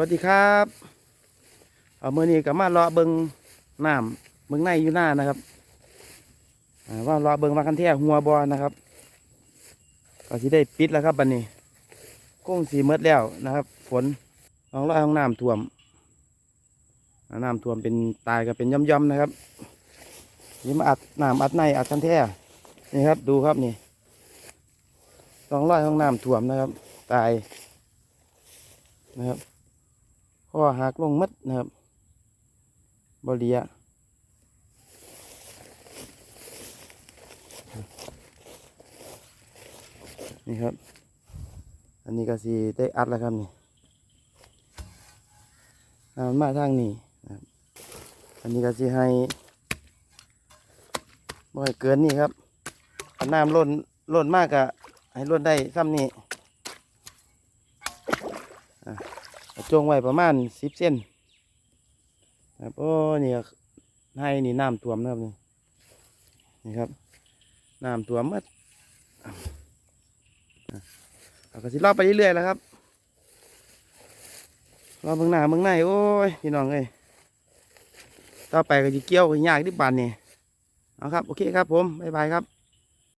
วัสดีครับเอาเมื่อนี้ก็มาเลาะเบิงน้ำเบิงในอยู่หน้านะครับว่าเลาะเบิงมากันแท้หัวบอนะครับก็สิได้ปิดแล้วครับบันนี้กุ้งสีเมดแล้วนะครับ ฝนห้องร้อยห้องน้ำท่วมอ่าน้ำท่วมเป็นตายก็เป็นย่อมๆนะครับนี่มาอัดน้ำอัดในอัดกันแท้นี่ครับดูครับนี่สองร้อยห้องน้ำท่วมนะครับ ตายนะครับ อหักลงมัดนะครับบเลียนี่ครับ อันนี้ก็สีได้อัดแล้วครับนี่น้ำมันมาทางนี้นะอันนี้ก็สีให้บ่ให้เกินนี่ครับอันน้ำล้นล้นมากอะให้ล้นได้ซ้ำนี่ จงไว้ประมาณสิบเซนครับโอ้นี่ให้นี่น้ำท่วมนะครับนี่นี่ครับน้ำท่วมมัดเอาก็สิรอบไปเรื่อยๆแล้วครับรอบเบื้องหน้าเบื้องในโอ้ยพี่น้องเอ้ยต่อไปก็จะเกี่ยวก็ยากที่ปานนี่เอาครับ โอเคครับผม บ๊ายบายครับ